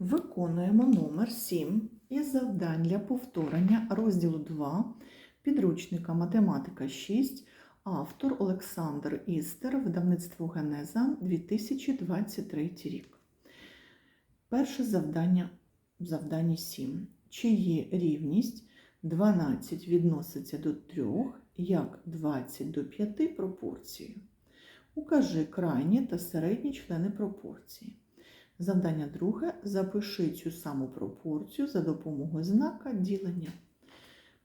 Виконуємо номер 7 із завдань для повторення розділу 2 підручника Математика 6, автор Олександр Істер, видавництво Генеза 2023 рік. Перше завдання в завданні 7. Чи є рівність 12 відноситься до 3, як 20 до 5 пропорцією? Укажи крайні та середні члени пропорції. Завдання друге. Запиши цю саму пропорцію за допомогою знака ділення.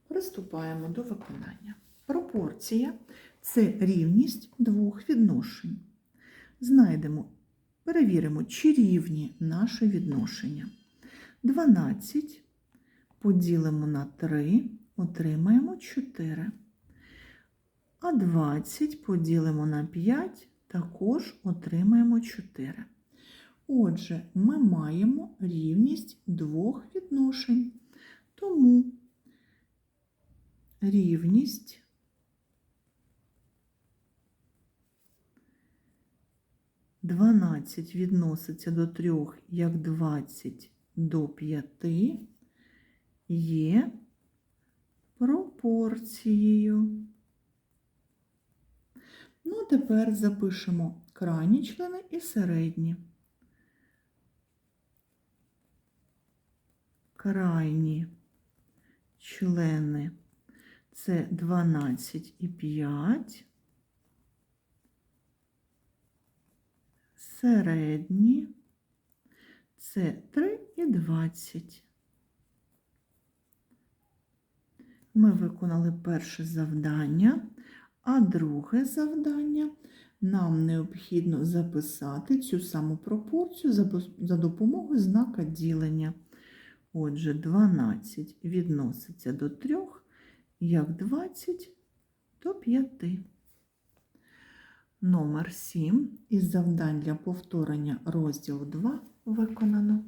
Приступаємо до виконання. Пропорція це рівність двох відношень. Знайдемо, перевіримо, чи рівні наші відношення. 12 поділимо на 3, отримаємо 4. А 20 поділимо на 5, також отримаємо 4. Отже, ми маємо рівність двох відношень. Тому рівність дванадцять відноситься до трьох, як 20 до 5 є пропорцією. Ну, тепер запишемо крайні члени і середні. Крайні члени це 12 і 5, середні це 3 і 20. Ми виконали перше завдання, а друге завдання нам необхідно записати цю саму пропорцію за допомогою знака ділення. Отже, 12 відноситься до 3, як 20 до 5. Номер 7 із завдань для повторення розділу 2 виконано.